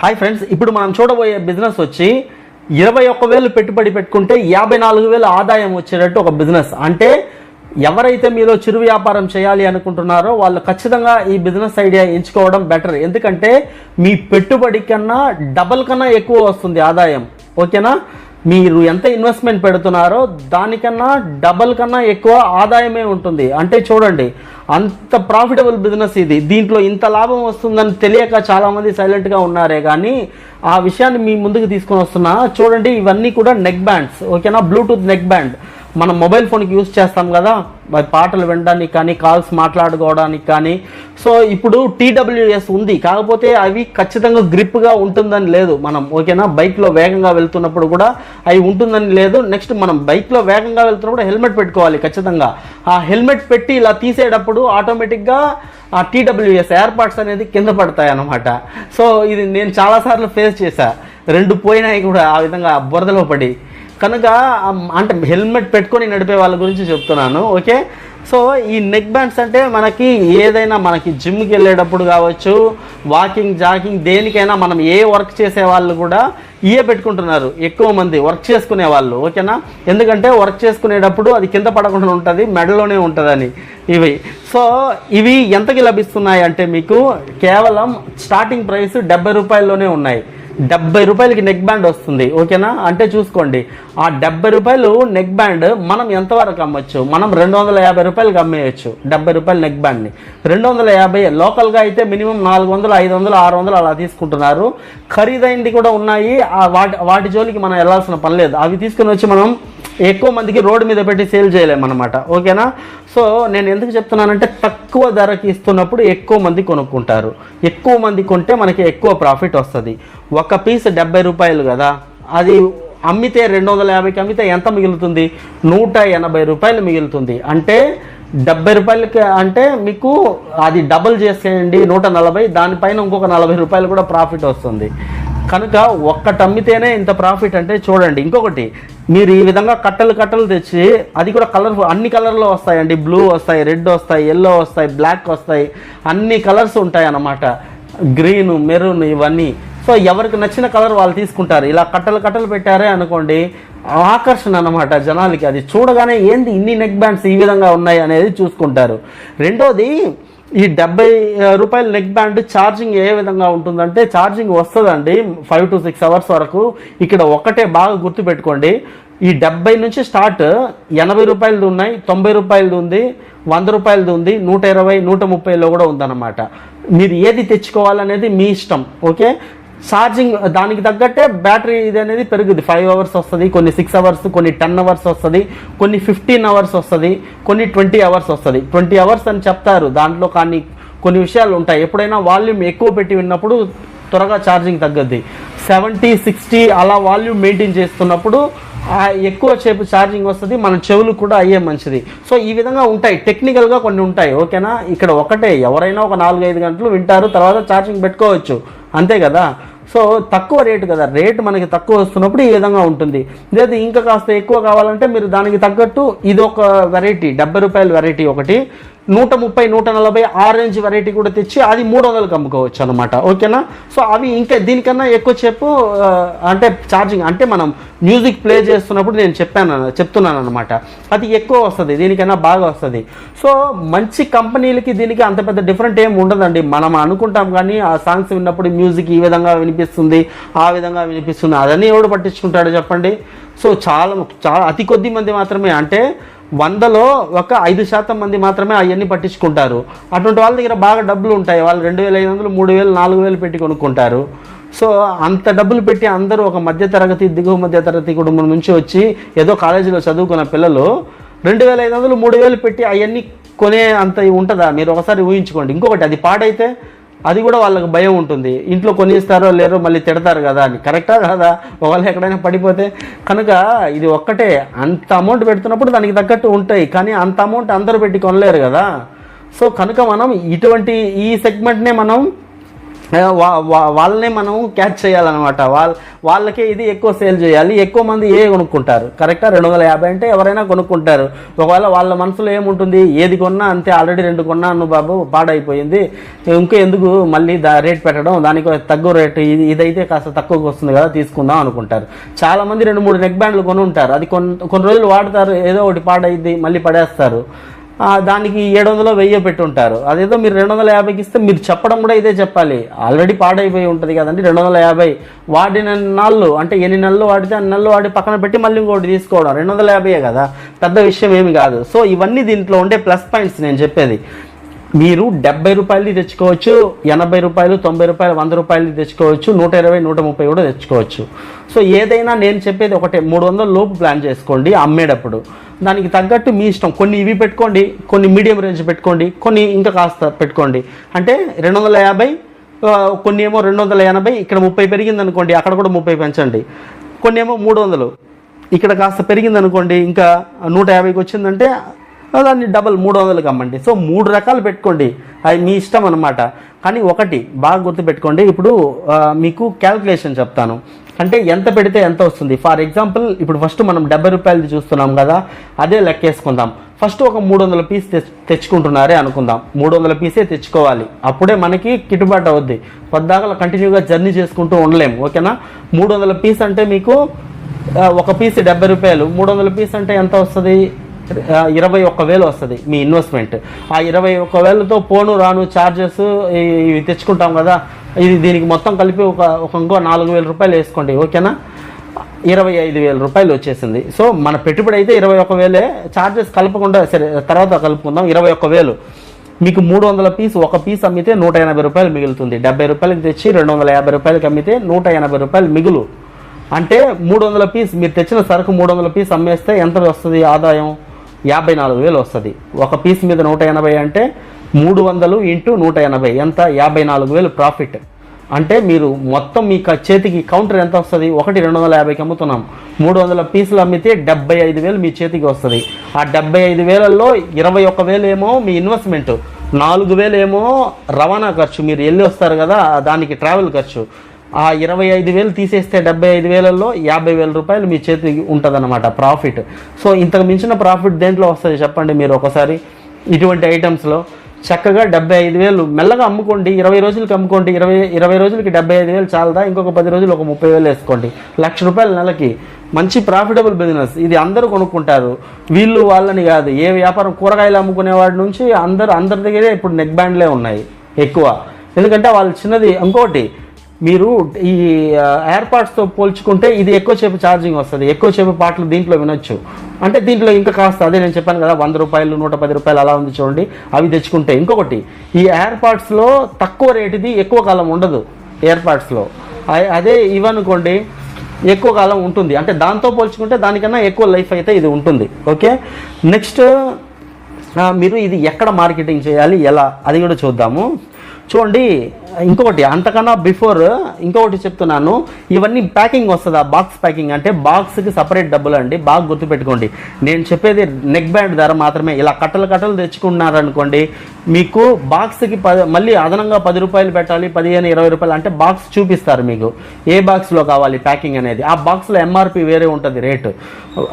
Hi friends ఇప్పుడు మనం చూడబోయే బిజినెస్ వచ్చి ఇరవై ఒక్క వేలు పెట్టుబడి పెట్టుకుంటే యాభై నాలుగు వేలు ఆదాయం వచ్చేటట్టు ఒక బిజినెస్ అంటే ఎవరైతే మీలో చిరు వ్యాపారం చేయాలి అనుకుంటున్నారో వాళ్ళు ఖచ్చితంగా ఈ బిజినెస్ ఐడియా ఎంచుకోవడం బెటర్ ఎందుకంటే మీ పెట్టుబడి కన్నా డబల్ కన్నా ఎక్కువ వస్తుంది ఆదాయం. ఓకేనా? మీరు ఎంత ఇన్వెస్ట్మెంట్ పెడుతున్నారో దానికన్నా డబల్ కన్నా ఎక్కువ ఆదాయమే ఉంటుంది. అంటే చూడండి అంత ప్రాఫిటబుల్ బిజినెస్ ఇది. దీంట్లో ఇంత లాభం వస్తుందని తెలియక చాలామంది సైలెంట్గా ఉన్నారే కానీ ఆ విషయాన్ని మీ ముందుకు తీసుకొని వస్తున్నా. చూడండి ఇవన్నీ కూడా నెక్ బ్యాండ్స్ ఓకేనా? బ్లూటూత్ నెక్ బ్యాండ్ మనం మొబైల్ ఫోన్కి యూస్ చేస్తాం కదా మరి పాటలు వినడానికి కానీ కాల్స్ మాట్లాడుకోవడానికి కానీ. సో ఇప్పుడు టీడబ్ల్యూఎస్ ఉంది. కాకపోతే అవి ఖచ్చితంగా గ్రిప్గా ఉంటుందని లేదు మనం. ఓకేనా? బైక్లో వేగంగా వెళ్తున్నప్పుడు కూడా అవి ఉంటుందని లేదు. నెక్స్ట్ మనం బైక్లో వేగంగా వెళ్తున్నప్పుడు హెల్మెట్ పెట్టుకోవాలి ఖచ్చితంగా. ఆ హెల్మెట్ పెట్టి ఇలా తీసేటప్పుడు ఆటోమేటిక్గా ఆ టీడబ్ల్యూఎస్ ఎయిర్పాడ్స్ అనేది కింద పడతాయి అన్నమాట. సో ఇది నేను చాలాసార్లు ఫేస్ చేశా. రెండు పోయినాయి కూడా ఆ విధంగా బురదలో పడి. కనుక అంటే హెల్మెట్ పెట్టుకొని నడిపే వాళ్ళ గురించి చెప్తున్నాను ఓకే? సో ఈ నెక్ బ్యాండ్స్ అంటే మనకి ఏదైనా మనకి జిమ్కి వెళ్ళేటప్పుడు కావచ్చు వాకింగ్ జాకింగ్ దేనికైనా మనం ఏ వర్క్ చేసే వాళ్ళు కూడా ఇయే పెట్టుకుంటున్నారు ఎక్కువ మంది వర్క్ చేసుకునే వాళ్ళు ఓకేనా? ఎందుకంటే వర్క్ చేసుకునేటప్పుడు అది కింద పడకుండా ఉంటుంది మెడలోనే ఉంటుందని ఇవి. సో ఇవి ఎంతకి లభిస్తున్నాయి అంటే మీకు కేవలం స్టార్టింగ్ ప్రైస్ డెబ్బై రూపాయల్లోనే ఉన్నాయి. డెబ్బై రూపాయలకి నెక్ బ్యాండ్ వస్తుంది ఓకేనా? అంటే చూసుకోండి ఆ డెబ్బై రూపాయలు నెక్ బ్యాండ్ మనం ఎంతవరకు అమ్మొచ్చు? మనం రెండు వందల యాభై రూపాయలకి అమ్మేయచ్చు డెబ్బై రూపాయల నెక్ బ్యాండ్ని రెండు వందల యాభై లోకల్గా అయితే మినిమం నాలుగు వందలు ఐదు వందలు ఆరు వందలు అలా తీసుకుంటున్నారు. ఖరీదైనది కూడా ఉన్నాయి ఆ వాటి వాటి జోలికి మనం వెళ్ళాల్సిన పని లేదు. అవి తీసుకుని వచ్చి మనం ఎక్కువ మందికి రోడ్డు మీద పెట్టి సేల్ చేయలేమన్నమాట. ఓకేనా? సో నేను ఎందుకు చెప్తున్నానంటే తక్కువ ధరకి ఇస్తున్నప్పుడు ఎక్కువ మంది కొనుక్కుంటారు. ఎక్కువ మంది కొంటే మనకి ఎక్కువ ప్రాఫిట్ వస్తుంది. ఒక పీస్ డెబ్బై రూపాయలు కదా అది అమ్మితే రెండు వందల యాభైకి అమ్మితే ఎంత మిగులుతుంది? నూట ఎనభై రూపాయలు మిగులుతుంది. అంటే డెబ్బై రూపాయలకి అంటే మీకు అది డబుల్ చేసేయండి నూట నలభై దానిపైన ఇంకొక నలభై రూపాయలు కూడా ప్రాఫిట్ వస్తుంది. కనుక ఒక్కటి అమ్మితేనే ఇంత ప్రాఫిట్ అంటే చూడండి. ఇంకొకటి మీరు ఈ విధంగా కట్టలు కట్టలు తెచ్చి అది కూడా కలర్ అన్ని కలర్లో వస్తాయండి. బ్లూ వస్తాయి రెడ్ వస్తాయి ఎల్లో వస్తాయి బ్లాక్ వస్తాయి. అన్ని కలర్స్ ఉంటాయి అన్నమాట గ్రీన్ మెరూన్ ఇవన్నీ. సో ఎవరికి నచ్చిన కలర్ వాళ్ళు తీసుకుంటారు. ఇలా కట్టలు కట్టలు పెట్టారే అనుకోండి ఆకర్షణ అనమాట జనాలకి. అది చూడగానే ఏంది ఇన్ని నెక్ బ్యాండ్స్ ఈ విధంగా ఉన్నాయి అనేది చూసుకుంటారు. రెండోది ఈ డెబ్బై రూపాయల నెక్ బ్యాండ్ ఛార్జింగ్ ఏ విధంగా ఉంటుందంటే ఛార్జింగ్ వస్తుందండి ఫైవ్ టు సిక్స్ అవర్స్ వరకు. ఇక్కడ ఒకటే బాగా గుర్తుపెట్టుకోండి. ఈ డెబ్బై నుంచి స్టార్ట్ ఎనభై రూపాయలది ఉన్నాయి తొంభై రూపాయలది ఉంది వంద రూపాయలది ఉంది నూట ఇరవై నూట ముప్పైలో కూడా ఉందన్నమాట. మీరు ఏది తెచ్చుకోవాలనేది మీ ఇష్టం ఓకే? ఛార్జింగ్ దానికి తగ్గట్టే బ్యాటరీ ఇది అనేది పెరుగుద్ది. ఫైవ్ అవర్స్ వస్తుంది కొన్ని సిక్స్ అవర్స్ కొన్ని టెన్ అవర్స్ వస్తుంది కొన్ని ఫిఫ్టీన్ అవర్స్ వస్తుంది కొన్ని ట్వంటీ అవర్స్ వస్తుంది. ట్వంటీ అవర్స్ అని చెప్తారు దాంట్లో కానీ కొన్ని విషయాలు ఉంటాయి. ఎప్పుడైనా వాల్యూమ్ ఎక్కువ పెట్టి విన్నప్పుడు త్వరగా ఛార్జింగ్ తగ్గద్ది. సెవెంటీ సిక్స్టీ అలా వాల్యూమ్ మెయింటైన్ చేస్తున్నప్పుడు ఎక్కువ సేపు ఛార్జింగ్ వస్తుంది మన చెవులు కూడా అయ్యే మంచిది. సో ఈ విధంగా ఉంటాయి. టెక్నికల్గా కొన్ని ఉంటాయి ఓకేనా? ఇక్కడ ఒకటే ఎవరైనా ఒక నాలుగు ఐదు గంటలు వింటారు తర్వాత ఛార్జింగ్ పెట్టుకోవచ్చు. అంతే కదా? సో తక్కువ రేటు కదా? రేటు మనకి తక్కువ వస్తున్నప్పుడు ఈ విధంగా ఉంటుంది. లేదు ఇంకా కాస్త ఎక్కువ కావాలంటే మీరు దానికి తగ్గట్టు ఇది ఒక వెరైటీ డెబ్బై రూపాయల వెరైటీ ఒకటి. నూట ముప్పై నూట నలభై ఆరెంజ్ వెరైటీ కూడా తెచ్చి అది మూడు వందలకు అమ్ముకోవచ్చు అనమాట ఓకేనా? సో అవి ఇంకా దీనికన్నా ఎక్కువ చెప్పు అంటే ఛార్జింగ్ అంటే మనం మ్యూజిక్ ప్లే చేస్తున్నప్పుడు నేను చెప్పాను చెప్తున్నాను అనమాట అది ఎక్కువ వస్తుంది దీనికన్నా బాగా వస్తుంది. సో మంచి కంపెనీలకి దీనికి అంత పెద్ద డిఫరెంట్ ఏం ఉండదండి. మనం అనుకుంటాం కానీ ఆ సాంగ్స్ విన్నప్పుడు మ్యూజిక్ ఈ విధంగా వినిపిస్తుంది ఆ విధంగా వినిపిస్తుంది. అదని ఎవడు పట్టించుకుంటాడు చెప్పండి? సో చాలా చాలా అతి కొద్ది మంది మాత్రమే. అంటే వందలో ఒక ఐదు శాతం మంది మాత్రమే అవన్నీ పట్టించుకుంటారు. అటువంటి వాళ్ళ దగ్గర బాగా డబ్బులు ఉంటాయి. వాళ్ళు రెండు వేల ఐదు వందలు మూడు వేలు నాలుగు వేలు పెట్టి కొనుక్కుంటారు. సో అంత డబ్బులు పెట్టి అందరూ ఒక మధ్యతరగతి దిగువ మధ్యతరగతి కుటుంబం నుంచి వచ్చి ఏదో కాలేజీలో చదువుకున్న పిల్లలు రెండు వేల ఐదు వందలు మూడు వేలు పెట్టి అవన్నీ కొనే అంత ఉంటుందా? మీరు ఒకసారి ఊహించుకోండి. ఇంకొకటి అది పాడైతే అది కూడా వాళ్ళకి భయం ఉంటుంది. ఇంట్లో కొనిస్తారో లేరో మళ్ళీ తిడతారు కదా అని. కరెక్టా కాదా? ఒకవేళ ఎక్కడైనా పడిపోతే కనుక ఇది ఒక్కటే. అంత అమౌంట్ పెడుతున్నప్పుడు దానికి తగ్గట్టు ఉంటాయి. కానీ అంత అమౌంట్ అందరూ పెట్టి కొనలేరు కదా. సో కనుక మనం ఇటువంటి ఈ సెగ్మెంట్నే మనం వాళ్ళనే మనం క్యాచ్ చేయాలన్నమాట. వాళ్ళ వాళ్ళకే ఇది ఎక్కువ సేల్ చేయాలి. ఎక్కువ మంది ఏ కొనుక్కుంటారు? కరెక్టా రెండు వందల యాభై అంటే ఎవరైనా కొనుక్కుంటారు. ఒకవేళ వాళ్ళ మనసులో ఏముంటుంది? ఏది కొన్నా అంతే ఆల్రెడీ రెండు కొన్నాను బాబు పాడైపోయింది. ఇంకా ఎందుకు మళ్ళీ దా రేట్ పెట్టడం? దానికి తక్కువ రేటు ఇది ఇదైతే కాస్త తక్కువకి వస్తుంది కదా తీసుకుందాం అనుకుంటారు. చాలామంది రెండు మూడు నెక్ బ్యాండ్లు కొని ఉంటారు అది కొన్ని కొన్ని రోజులు వాడతారు. ఏదో ఒకటి పాడైద్ది మళ్ళీ పడేస్తారు. దానికి ఏడు వందలు వెయ్యి పెట్టుంటారు. అదేదో మీరు రెండు వందల యాభైకి ఇస్తే మీరు చెప్పడం కూడా ఇదే చెప్పాలి. ఆల్రెడీ పాడైపోయి ఉంటుంది కదండి రెండు వందల యాభై వాడిన నాళ్ళు అంటే ఎన్ని నెలలు వాడితే అన్ని నెలలు వాడి పక్కన పెట్టి మళ్ళీ ఇంకోటి తీసుకోవడం. రెండు వందల యాభైయే కదా పెద్ద విషయం ఏమి కాదు. సో ఇవన్నీ దీంట్లో ఉండే ప్లస్ పాయింట్స్ నేను చెప్పేది. మీరు డెబ్బై రూపాయలు తెచ్చుకోవచ్చు ఎనభై రూపాయలు తొంభై రూపాయలు వంద రూపాయలు తెచ్చుకోవచ్చు నూట ఇరవై నూట ముప్పై కూడా తెచ్చుకోవచ్చు. సో ఏదైనా నేను చెప్పేది ఒకటే మూడు వందల లోపు ప్లాన్ చేసుకోండి అమ్మేటప్పుడు. దానికి తగ్గట్టు మీ ఇష్టం. కొన్ని ఇవి పెట్టుకోండి కొన్ని మీడియం రేంజ్ పెట్టుకోండి కొన్ని ఇంకా కాస్త పెట్టుకోండి. అంటే రెండు వందల యాభై కొన్ని ఏమో రెండు వందల ఎనభై ఇక్కడ ముప్పై పెరిగింది అనుకోండి అక్కడ కూడా ముప్పై పెంచండి. కొన్ని ఏమో మూడు వందలు ఇక్కడ కాస్త పెరిగింది అనుకోండి ఇంకా నూట యాభైకి వచ్చిందంటే దాన్ని డబల్ మూడు వందలు కమ్మండి సో మూడు రకాలు పెట్టుకోండి. అది మీ ఇష్టం అనమాట కానీ ఒకటి బాగా గుర్తుపెట్టుకోండి. ఇప్పుడు మీకు క్యాల్కులేషన్ చెప్తాను. అంటే ఎంత పెడితే ఎంత వస్తుంది? ఫర్ ఎగ్జాంపుల్ ఇప్పుడు ఫస్ట్ మనం డెబ్బై రూపాయలది చూస్తున్నాం కదా అదే లెక్కేసుకుందాం. ఫస్ట్ ఒక మూడు వందల పీస్ తెచ్చుకుంటున్నారే అనుకుందాం. మూడు వందల పీసే తెచ్చుకోవాలి. అప్పుడే మనకి గిట్టుబాటు అవుద్ది. పొద్దాకలు కంటిన్యూగా జర్నీ చేసుకుంటూ ఉండలేము ఓకేనా? మూడు వందల పీస్ అంటే మీకు ఒక పీస్ డెబ్బై రూపాయలు. మూడు వందల పీస్ అంటే ఎంత వస్తుంది? ఇరవై ఒక్క వేలు వస్తుంది మీ ఇన్వెస్ట్మెంట్ ఆ ఇరవై ఒక్క వేలతో పోను రాను ఛార్జెస్ ఇవి తెచ్చుకుంటాం కదా ఇది దీనికి మొత్తం కలిపి ఒక ఒక ఇంకో నాలుగు వేల రూపాయలు వేసుకోండి ఓకేనా? ఇరవై ఐదు వేల రూపాయలు వచ్చేసింది. సో మన పెట్టుబడి అయితే ఇరవై ఒక్క వేలే ఛార్జెస్ కలపకుండా సరే తర్వాత కలుపుకుందాం ఇరవై ఒక్క వేలు. మీకు మూడు వందల పీస్ ఒక పీస్ అమ్మితే నూట ఎనభై రూపాయలు మిగులుతుంది. డెబ్బై రూపాయలకి తెచ్చి రెండు వందల యాభై రూపాయలకి అమ్మితే నూట ఎనభై రూపాయలు మిగులు. అంటే మూడు వందల పీస్ మీరు తెచ్చిన సరుకు మూడు వందల పీస్ అమ్మేస్తే ఎంత వస్తుంది ఆదాయం? యాభై నాలుగు వేలు వస్తుంది. ఒక పీస్ మీద నూట ఎనభై అంటే మూడు వందలు ఇంటూ నూట ఎనభై. ఎంత? యాభై నాలుగు వేలు ప్రాఫిట్. అంటే మీరు మొత్తం మీ చేతికి కౌంటర్ ఎంత వస్తుంది? ఒకటి రెండు వందల యాభైకి అమ్ముతున్నాం. మూడు వందల పీసులు అమ్మితే డెబ్బై ఐదు వేలు మీ చేతికి వస్తుంది. ఆ డెబ్బై ఐదు వేలలో ఇరవై ఒక్క వేలు ఏమో మీ ఇన్వెస్ట్మెంట్ నాలుగు వేలు ఏమో రవాణా ఖర్చు. మీరు వెళ్ళి వస్తారు కదా దానికి ట్రావెల్ ఖర్చు. ఆ ఇరవై ఐదు వేలు తీసేస్తే డెబ్బై ఐదు వేలలో యాభై వేల రూపాయలు మీ చేతికి ఉంటుందన్నమాట ప్రాఫిట్ సో ఇంతకు మించిన ప్రాఫిట్ దేంట్లో వస్తుంది చెప్పండి మీరు ఒకసారి? ఇటువంటి ఐటమ్స్లో చక్కగా డెబ్బై ఐదు వేలు మెల్లగా అమ్ముకోండి ఇరవై రోజులకి అమ్ముకోండి ఇరవై ఇరవై రోజులకి డెబ్బై ఐదు వేలు చాలదా ఇంకొక పది రోజులు ఒక ముప్పై వేలు వేసుకోండి. లక్ష రూపాయల నెలకి మంచి ప్రాఫిటబుల్ బిజినెస్ ఇది అందరూ కొనుక్కుంటారు. వీళ్ళు వాళ్ళని కాదు. ఏ వ్యాపారం కూరగాయలు అమ్ముకునేవాడి నుంచి అందరు అందరి దగ్గరే ఇప్పుడు నెక్ బ్యాండ్లే ఉన్నాయి ఎక్కువ. ఎందుకంటే వాళ్ళు చిన్నది ఇంకోటి మీరు ఈ ఎయిర్పాడ్స్తో పోల్చుకుంటే ఇది ఎక్కువసేపు ఛార్జింగ్ వస్తుంది. ఎక్కువసేపు పాటలు దీంట్లో వినొచ్చు. అంటే దీంట్లో ఇంకా కాస్త అదే నేను చెప్పాను కదా వంద రూపాయలు నూట పది రూపాయలు అలా ఉంది చూడండి అవి తెచ్చుకుంటే. ఇంకొకటి ఈ ఎయిర్పాడ్స్లో తక్కువ రేటుది ఎక్కువ కాలం ఉండదు ఎయిర్పాడ్స్లో అదే ఇవనుకోండి ఎక్కువ కాలం ఉంటుంది. అంటే దాంతో పోల్చుకుంటే దానికన్నా ఎక్కువ లైఫ్ అయితే ఇది ఉంటుంది. ఓకే? నెక్స్ట్ మీరు ఇది ఎక్కడ మార్కెటింగ్ చేయాలి ఎలా? అది కూడా చూద్దాము. చూడండి ఇంకొకటి అంతకన్నా బిఫోర్ ఇంకొకటి చెప్తున్నాను. ఇవన్నీ ప్యాకింగ్ వస్తుందా? బాక్స్ ప్యాకింగ్ అంటే బాక్స్కి సపరేట్ డబ్బులు అండి. బాగా గుర్తుపెట్టుకోండి నేను చెప్పేది నెక్ బ్యాండ్ ధర మాత్రమే. ఇలా కట్టలు కట్టలు తెచ్చుకున్నారనుకోండి మీకు బాక్స్కి పది మళ్ళీ అదనంగా పది రూపాయలు పెట్టాలి పదిహేను ఇరవై రూపాయలు అంటే బాక్స్ చూపిస్తారు మీకు. ఏ బాక్స్లో కావాలి ప్యాకింగ్ అనేది? ఆ బాక్స్లో ఎంఆర్పి వేరే ఉంటుంది రేటు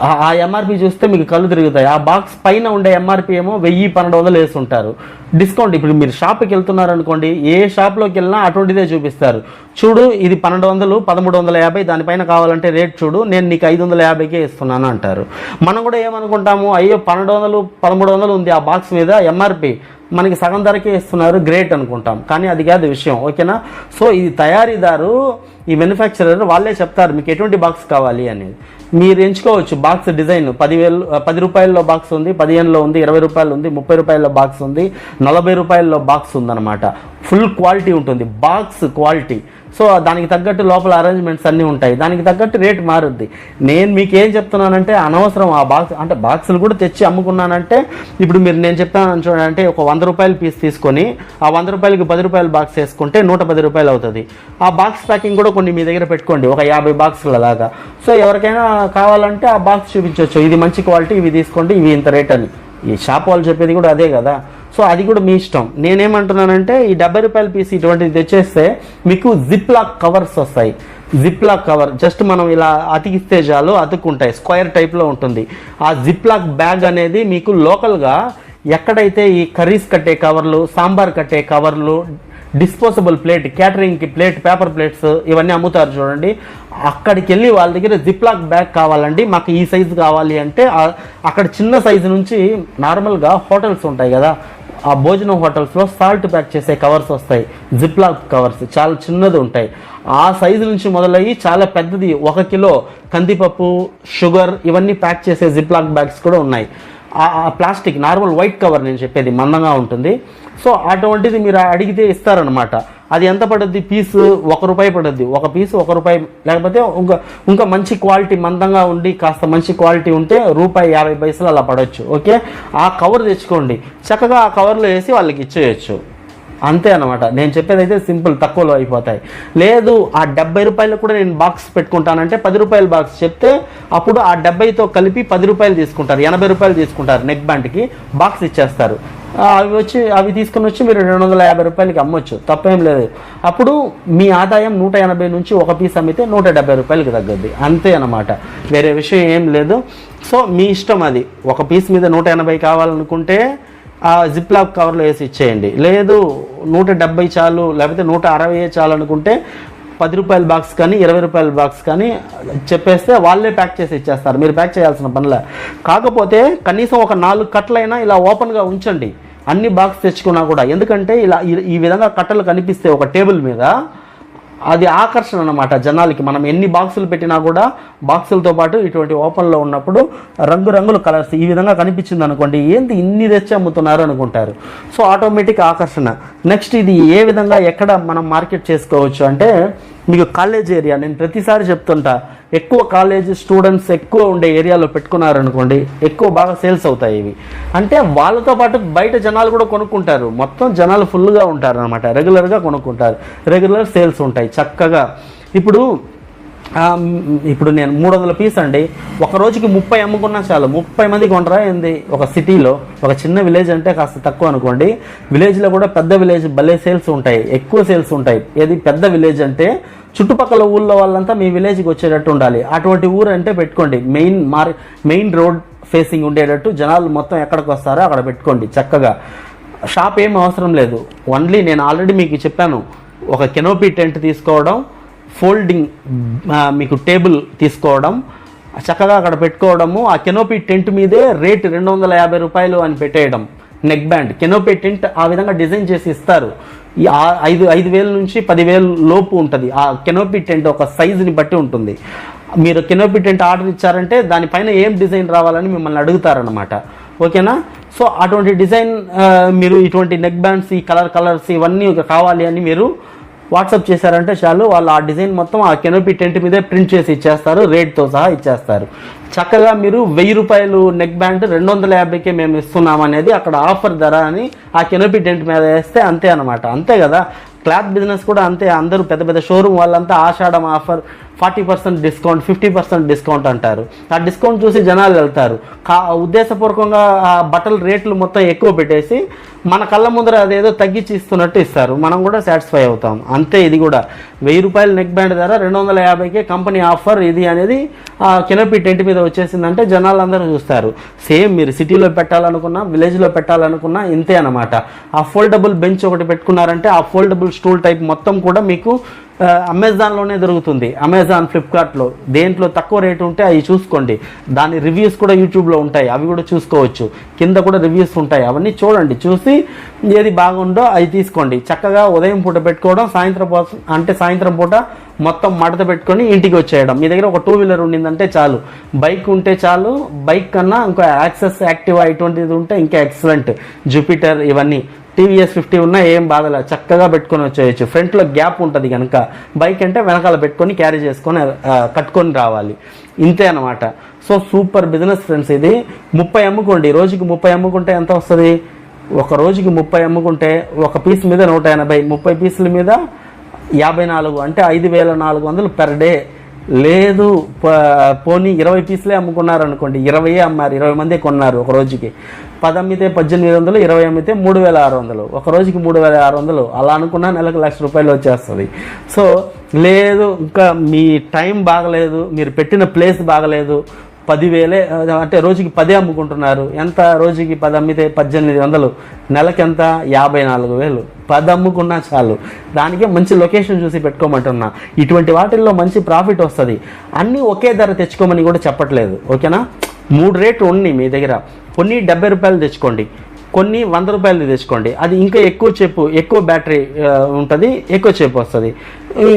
ఆ- ఎంఆర్పి చూస్తే మీకు కళ్ళు తిరుగుతాయి. ఆ బాక్స్ పైన ఉండే ఎంఆర్పి ఏమో వెయ్యి పన్నెండు వందలు వేసి ఉంటారు. డిస్కౌంట్ ఇప్పుడు మీరు షాప్కి వెళ్తున్నారు అనుకోండి ఏ షాప్లోకి వెళ్ళినా అటువంటిదే చూపిస్తారు. చూడు ఇది పన్నెండు వందలు పదమూడు వందల యాభై దానిపైన కావాలంటే రేట్ చూడు నేను నీకు ఐదు వందల యాభైకే ఇస్తున్నాను అంటారు. మనం కూడా ఏమనుకుంటాము అయ్యో పన్నెండు వందలు పదమూడు వందలు ఉంది ఆ బాక్స్ మీద ఎంఆర్పి మనకి సగం ధరకే ఇస్తున్నారు గ్రేట్ అనుకుంటాం. కానీ అది కాదు విషయం ఓకేనా? సో ఇది తయారీదారు ఈ మ్యానుఫ్యాక్చరర్ వాళ్ళే చెప్తారు మీకు ఎటువంటి బాక్స్ కావాలి? అనేది. మీరు ఎంచుకోవచ్చు బాక్స్ డిజైన్ పదివేలు పది రూపాయల్లో బాక్స్ ఉంది పదిహేనులో ఉంది ఇరవై రూపాయలు ఉంది ముప్పై రూపాయల్లో బాక్స్ ఉంది నలభై రూపాయల్లో బాక్స్ ఉందన్నమాట. ఫుల్ క్వాలిటీ ఉంటుంది. బాక్స్ క్వాలిటీ సో దానికి తగ్గట్టు లోపల అరేంజ్మెంట్స్ అన్నీ ఉంటాయి. దానికి తగ్గట్టు రేట్ మారుద్ది. నేను మీకు ఏం చెప్తున్నానంటే అనవసరం ఆ బాక్స్ అంటే బాక్సులు కూడా తెచ్చి అమ్ముకున్నానంటే ఇప్పుడు మీరు నేను చెప్తాను చూడండి ఒక వంద రూపాయల పీస్ తీసుకొని ఆ వంద రూపాయలకి పది రూపాయల బాక్స్ వేసుకుంటే నూట పది రూపాయలు అవుతుంది. ఆ బాక్స్ ప్యాకింగ్ కూడా కొన్ని మీ దగ్గర పెట్టుకోండి ఒక యాభై బాక్సుల లాగా సో ఎవరికైనా కావాలంటే ఆ బాక్స్ చూపించవచ్చు ఇది మంచి క్వాలిటీ ఇవి తీసుకోండి ఇవి ఇంత రేట్ అని. ఈ షాప్ వాళ్ళు చెప్పేది కూడా అదే కదా. సో అది కూడా మీ ఇష్టం. నేనేమంటున్నానంటే ఈ డెబ్బై రూపాయల పీస్ ఇటువంటిది తెచ్చేస్తే మీకు జిప్ లాక్ కవర్స్ వస్తాయి. జిప్ లాక్ కవర్ జస్ట్ మనం ఇలా అతికిస్తే చాలు అతుక్కుంటాయి. స్క్వేర్ టైప్లో ఉంటుంది. ఆ జిప్ లాక్ బ్యాగ్ అనేది మీకు లోకల్గా ఎక్కడైతే ఈ కర్రీస్ కట్టే కవర్లు సాంబార్ కట్టే కవర్లు డిస్పోజబుల్ ప్లేట్ క్యాటరింగ్కి ప్లేట్ పేపర్ ప్లేట్స్ ఇవన్నీ అమ్ముతారు చూడండి. అక్కడికి వెళ్ళి వాళ్ళ దగ్గర జిప్లాక్ బ్యాగ్ కావాలండి. మాకు ఈ సైజు కావాలి అంటే అక్కడ చిన్న సైజు నుంచి నార్మల్గా హోటల్స్ ఉంటాయి కదా. ఆ భోజనం హోటల్స్లో సాల్ట్ ప్యాక్ చేసే కవర్స్ వస్తాయి. జిప్లాక్ కవర్స్ చాలా చిన్నది ఉంటాయి. ఆ సైజు నుంచి మొదలయ్యి చాలా పెద్దది. ఒక కిలో కందిపప్పు షుగర్ ఇవన్నీ ప్యాక్ చేసే జిప్లాక్ బ్యాగ్స్ కూడా ఉన్నాయి. ఆ- ఆ ప్లాస్టిక్ నార్మల్ వైట్ కవర్ నేను చెప్పేది మందంగా ఉంటుంది. సో అటువంటిది మీరు అడిగితే ఇస్తారనమాట అది ఎంత పడుద్ది? పీసు ఒక రూపాయి పడుద్ది. ఒక పీసు ఒక రూపాయి. లేకపోతే ఇంకా ఇంకా మంచి క్వాలిటీ మందంగా ఉండి కాస్త మంచి క్వాలిటీ ఉంటే రూపాయి యాభై పైసలు అలా పడవచ్చు ఓకే? ఆ కవర్ తెచ్చుకోండి. చక్కగా ఆ కవర్లో వేసి వాళ్ళకి ఇచ్చేయచ్చు. అంతే అనమాట నేను చెప్పేది అయితే సింపుల్ తక్కువలో అయిపోతాయి. లేదు ఆ డెబ్బై రూపాయలు కూడా నేను బాక్స్ పెట్టుకుంటానంటే పది రూపాయల బాక్స్ చెప్తే అప్పుడు ఆ డెబ్బైతో కలిపి పది రూపాయలు తీసుకుంటారు. ఎనభై రూపాయలు తీసుకుంటారు నెక్ బ్యాండ్కి. బాక్స్ ఇచ్చేస్తారు. అవి వచ్చి అవి తీసుకుని వచ్చి మీరు రెండు వందల యాభై రూపాయలకి అమ్మొచ్చు. తప్పేం లేదు. అప్పుడు మీ ఆదాయం నూట ఎనభై నుంచి ఒక పీస్ అమ్మితే నూట డెబ్బై రూపాయలకి తగ్గద్ది. అంతే అనమాట వేరే విషయం ఏం లేదు. సో మీ ఇష్టం అది. ఒక పీస్ మీద నూట ఎనభై కావాలనుకుంటే ఆ జిప్ లాక్ కవర్లో వేసి ఇచ్చేయండి. లేదు నూట డెబ్బై చాలు లేకపోతే నూట అరవై చాలు అనుకుంటే పది రూపాయల బాక్స్ కానీ ఇరవై రూపాయల బాక్స్ కానీ చెప్పేస్తే వాళ్ళే ప్యాక్ చేసి ఇచ్చేస్తారు. మీరు ప్యాక్ చేయాల్సిన పనిలే. కాకపోతే కనీసం ఒక నాలుగు కట్టలైనా ఇలా ఓపెన్గా ఉంచండి. అన్ని బాక్స్ తెచ్చుకున్నా కూడా. ఎందుకంటే ఇలా ఈ- ఈ విధంగా కట్టలు కనిపిస్తే ఒక టేబుల్ మీద అది ఆకర్షణ అనమాట జనాలకి. మనం ఎన్ని బాక్సులు పెట్టినా కూడా బాక్సులతో పాటు ఇటువంటి ఓపెన్లో ఉన్నప్పుడు రంగురంగుల కలర్స్ ఈ విధంగా కనిపించింది అనుకోండి. ఏంది ఇన్ని తెచ్చి అమ్ముతున్నారు అనుకుంటారు. సో ఆటోమేటిక్ ఆకర్షణ. నెక్స్ట్ ఇది ఏ విధంగా ఎక్కడ మనం మార్కెట్ చేసుకోవచ్చు అంటే మీకు కాలేజ్ ఏరియా నేను ప్రతిసారి చెప్తుంటా ఎక్కువ కాలేజ్ స్టూడెంట్స్ ఎక్కువ ఉండే ఏరియాలో పెట్టుకున్నారనుకోండి ఎక్కువ బాగా సేల్స్ అవుతాయి ఇవి. అంటే వాళ్ళతో పాటు బయట జనాలు కూడా కొనుక్కుంటారు. మొత్తం జనాలు ఫుల్గా ఉంటారు అనమాట రెగ్యులర్గా కొనుక్కుంటారు. రెగ్యులర్ సేల్స్ ఉంటాయి చక్కగా. ఇప్పుడు ఇప్పుడు నేను మూడు వందల పీస్ అండి. ఒక రోజుకి ముప్పై అమ్ముకున్నా చాలు. ముప్పై మంది కొంటరా ఏంది? ఒక సిటీలో ఒక చిన్న విలేజ్ అంటే కాస్త తక్కువ అనుకోండి. విలేజ్లో కూడా పెద్ద విలేజ్ భలే సేల్స్ ఉంటాయి. ఎక్కువ సేల్స్ ఉంటాయి. ఏది పెద్ద విలేజ్ అంటే చుట్టుపక్కల ఊళ్ళో వాళ్ళంతా మీ విలేజ్కి వచ్చేటట్టు ఉండాలి. అటువంటి ఊరు అంటే పెట్టుకోండి. మెయిన్ మార్ మెయిన్ రోడ్ ఫేసింగ్ ఉండేటట్టు జనాలు మొత్తం ఎక్కడికి వస్తారో అక్కడ పెట్టుకోండి చక్కగా. షాప్ ఏం అవసరం లేదు. ఓన్లీ నేను ఆల్రెడీ మీకు చెప్పాను. ఒక కెనోపీ టెంట్ తీసుకోవడం ఫోల్డింగ్ మీకు టేబుల్ తీసుకోవడం చక్కగా అక్కడ పెట్టుకోవడము ఆ కెనోపీ టెంట్ మీదే రేటు రెండు వందల యాభై రూపాయలు అని పెట్టేయడం. నెక్ బ్యాండ్ కెనోపే టెంట్ ఆ విధంగా డిజైన్ చేసి ఇస్తారు. ఈ ఐదు ఐదు వేల నుంచి పదివేలు లోపు ఉంటుంది. ఆ కెనోపీ టెంట్ ఒక సైజుని బట్టి ఉంటుంది. మీరు కెనోపీ టెంట్ ఆర్డర్ ఇచ్చారంటే దానిపైన ఏం డిజైన్ రావాలని మిమ్మల్ని అడుగుతారనమాట ఓకేనా? సో అటువంటి డిజైన్ మీరు ఇటువంటి నెక్ బ్యాండ్స్ ఈ కలర్ కలర్స్ ఇవన్నీ కావాలి అని మీరు వాట్సాప్ చేశారంటే చాలు వాళ్ళు ఆ డిజైన్ మొత్తం ఆ కెనోపీ టెంట్ మీదే ప్రింట్ చేసి ఇచ్చేస్తారు రేట్తో సహా ఇచ్చేస్తారు. చక్కగా మీరు వెయ్యి రూపాయలు నెక్ బ్యాండ్ రెండు వందల యాభైకే మేము ఇస్తున్నాం అనేది అక్కడ ఆఫర్ ధర అని ఆ కెనోపీ టెంట్ మీద వేస్తే అంతే అనమాట అంతే కదా? క్లాత్ బిజినెస్ కూడా అంతే. అందరూ పెద్ద పెద్ద షోరూమ్ వాళ్ళంతా Ashadham offer forty percent discount fifty percent discount అంటారు. ఆ డిస్కౌంట్ చూసి జనాలు వెళ్తారు. కా ఉద్దేశపూర్వకంగా ఆ బట్టల రేట్లు మొత్తం ఎక్కువ పెట్టేసి మన కళ్ళ ముందర అదేదో తగ్గించి ఇస్తున్నట్టు ఇస్తారు. మనం కూడా సాటిస్ఫై అవుతాం. అంతే ఇది కూడా. వెయ్యి రూపాయల నెక్ బ్యాండ్ ధర రెండు వందల యాభైకే కంపెనీ ఆఫర్. ఇది అనేది ఆ టెంట్ మీద వచ్చేసిందంటే జనాలు అందరూ చూస్తారు. సేమ్ మీరు సిటీలో పెట్టాలనుకున్నా విలేజ్లో పెట్టాలనుకున్నా ఇంతే అనమాట ఆ ఫోల్డబుల్ బెంచ్ ఒకటి పెట్టుకున్నారంటే ఆ ఫోల్డబుల్ స్టూల్ టైప్ మొత్తం కూడా మీకు అమెజాన్లోనే దొరుకుతుంది. అమెజాన్ ఫ్లిప్కార్ట్లో. దేంట్లో తక్కువ రేటు ఉంటే అవి చూసుకోండి. దాని రివ్యూస్ కూడా యూట్యూబ్లో ఉంటాయి. అవి కూడా చూసుకోవచ్చు. కింద కూడా రివ్యూస్ ఉంటాయి. అవన్నీ చూడండి. చూసి ఏది బాగుందో అవి తీసుకోండి. చక్కగా ఉదయం పూట పెట్టుకోవడం సాయంత్రం పో- అంటే సాయంత్రం పూట మొత్తం మడత పెట్టుకొని ఇంటికి వచ్చేయడం. మీ దగ్గర ఒక టూ వీలర్ ఉండిందంటే చాలు. బైక్ ఉంటే చాలు. బైక్ కన్నా ఇంకో యాక్సెస్ యాక్టివ్ అటువంటిది ఉంటే ఇంకా ఎక్సలెంట్. జూపిటర్ ఇవన్నీ. టీవీఎస్ ఫిఫ్టీ ఉన్నా ఏం బాధలే చక్కగా పెట్టుకొని వచ్చేయచ్చు. ఫ్రంట్లో గ్యాప్ ఉంటుంది కనుక బైక్ అంటే వెనకాల పెట్టుకొని క్యారీ చేసుకొని కట్టుకొని రావాలి. ఇంతే అనమాట సో సూపర్ బిజినెస్ ఫ్రెండ్స్ ఇది. ముప్పై అమ్ముకోండి. రోజుకి ముప్పై అమ్ముకుంటే ఎంత వస్తుంది? ఒక రోజుకి ముప్పై అమ్ముకుంటే ఒక పీస్ మీద నూట ఎనభై. ముప్పై పీసుల మీద యాభై నాలుగు. అంటే ఐదు వేల నాలుగు వందలు పెర్ డే లేదు పోనీ ఇరవై పీసులే అమ్ముకున్నారు అనుకోండి ఇరవై అమ్మారు ఇరవై మంది కొన్నారు ఒక రోజుకి. పది అమ్మితే పద్దెనిమిది వందలు ఇరవై అమ్మితే మూడు వేల ఆరు వందలు. ఒక రోజుకి మూడు వేల ఆరు వందలు. అలా అనుకున్నా నెలకు లక్ష రూపాయలు వచ్చేస్తుంది. సో లేదు ఇంకా మీ టైం బాగలేదు మీరు పెట్టిన ప్లేస్ బాగలేదు పదివేలే అంటే రోజుకి పదే అమ్ముకుంటున్నారు. ఎంత రోజుకి పది అమ్మితే పద్దెనిమిది వందలు? నెలకి ఎంత యాభై నాలుగు వేలు. పది అమ్ముకున్నా చాలు. దానికే మంచి లొకేషన్ చూసి పెట్టుకోమంటున్నా. ఇటువంటి వాటిల్లో మంచి ప్రాఫిట్ వస్తుంది. అన్నీ ఒకే ధర తెచ్చుకోమని కూడా చెప్పట్లేదు. ఓకేనా? మూడు రేట్లు ఉన్నాయి మీ దగ్గర. కొన్ని డెబ్బై రూపాయలు తెచ్చుకోండి. కొన్ని వంద రూపాయలు తెచ్చుకోండి అది ఇంకా ఎక్కువ చెప్పు ఎక్కువ బ్యాటరీ ఉంటుంది ఎక్కువ చెప్పు వస్తుంది.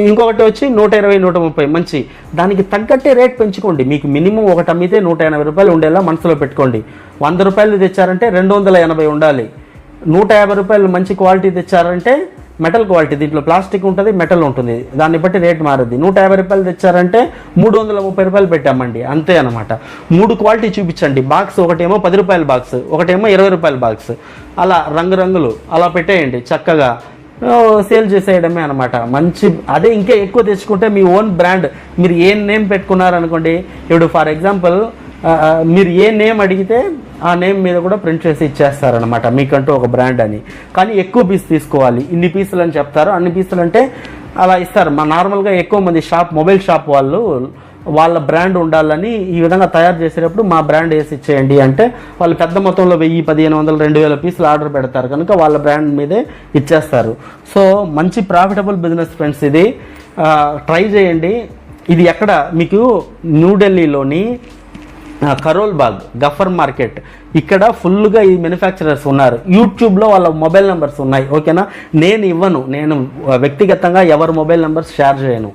ఇంకొకటి వచ్చి నూట ఇరవై నూట ముప్పై మంచి. దానికి తగ్గట్టే రేట్ పెంచుకోండి. మీకు మినిమం ఒకటి అమ్మితే నూట ఎనభై రూపాయలు ఉండేలా మనసులో పెట్టుకోండి. వంద రూపాయలు తెచ్చారంటే రెండు వందల ఎనభై ఉండాలి. నూట యాభై రూపాయలు మంచి క్వాలిటీ తెచ్చారంటే మెటల్ క్వాలిటీ దీంట్లో ప్లాస్టిక్ ఉంటుంది మెటల్ ఉంటుంది. దాన్ని బట్టి రేట్ మారుద్ది. నూట యాభై రూపాయలు తెచ్చారంటే మూడు వందల ముప్పై రూపాయలు పెట్టామండి. అంతే అనమాట మూడు క్వాలిటీ చూపించండి. బాక్స్ ఒకటేమో పది రూపాయల బాక్స్ ఒకటేమో ఇరవై రూపాయల బాక్స్. అలా రంగురంగులు అలా పెట్టేయండి చక్కగా. సేల్ చేసేయడమే అనమాట మంచి అదే ఇంకా ఎక్కువ తెచ్చుకుంటే మీ ఓన్ బ్రాండ్. మీరు ఏ నేమ్ పెట్టుకున్నారనుకోండి. ఇప్పుడు ఫర్ ఎగ్జాంపుల్ మీరు ఏ నేమ్ అడిగితే ఆ నేమ్ మీద కూడా ప్రింట్ చేసి ఇచ్చేస్తారనమాట మీకంటూ ఒక బ్రాండ్ అని. కానీ ఎక్కువ పీస్ తీసుకోవాలి. ఇన్ని పీసులు అని చెప్తారు. అన్ని పీసులు అంటే అలా ఇస్తారు. మా నార్మల్గా ఎక్కువ మంది షాప్ మొబైల్ షాప్ వాళ్ళు వాళ్ళ బ్రాండ్ ఉండాలని ఈ విధంగా తయారు చేసేటప్పుడు మా బ్రాండ్ వేసి ఇచ్చేయండి అంటే వాళ్ళు పెద్ద మొత్తంలో వెయ్యి పదిహేను వందలు రెండు వేల పీసులు ఆర్డర్ పెడతారు. కనుక వాళ్ళ బ్రాండ్ మీదే ఇచ్చేస్తారు. సో మంచి ప్రాఫిటబుల్ బిజినెస్ ఫ్రెండ్స్ ఇది. ట్రై చేయండి. ఇది ఎక్కడ? మీకు న్యూఢిల్లీలోని కరోల్ బాగ్ గఫర్ మార్కెట్. ఇక్కడ ఫుల్గా ఈ మ్యానుఫ్యాక్చరర్స్ ఉన్నారు. యూట్యూబ్లో వాళ్ళ మొబైల్ నెంబర్స్ ఉన్నాయి ఓకేనా? నేను ఇవ్వను. నేను వ్యక్తిగతంగా ఎవరి మొబైల్ నెంబర్స్ షేర్ చేయను.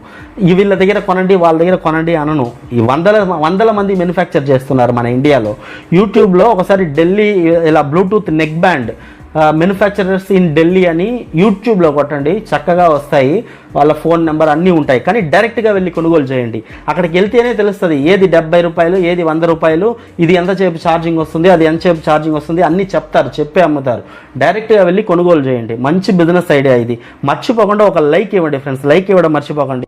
ఈ వీళ్ళ దగ్గర కొనండి వాళ్ళ దగ్గర కొనండి అనను. ఈ వందల వందల మంది మ్యానుఫ్యాక్చర్ చేస్తున్నారు మన ఇండియాలో. యూట్యూబ్లో ఒకసారి ఢిల్లీ ఇలా bluetooth neck band manufacturers in Delhi అని యూట్యూబ్లో కొట్టండి. చక్కగా వస్తాయి. వాళ్ళ ఫోన్ నెంబర్ అన్నీ ఉంటాయి. కానీ డైరెక్ట్గా వెళ్ళి కొనుగోలు చేయండి. అక్కడికి వెళ్తేనే తెలుస్తుంది. ఏది డెబ్బై రూపాయలు ఏది వంద రూపాయలు ఇది ఎంతసేపు ఛార్జింగ్ వస్తుంది అది ఎంతసేపు ఛార్జింగ్ వస్తుంది అన్నీ చెప్తారు చెప్పే అమ్ముతారు. డైరెక్ట్గా వెళ్ళి కొనుగోలు చేయండి. మంచి బిజినెస్ ఐడియా ఇది. మర్చిపోకుండా ఒక లైక్ ఇవ్వండి ఫ్రెండ్స్ లైక్ ఇవ్వడం మర్చిపోకండి.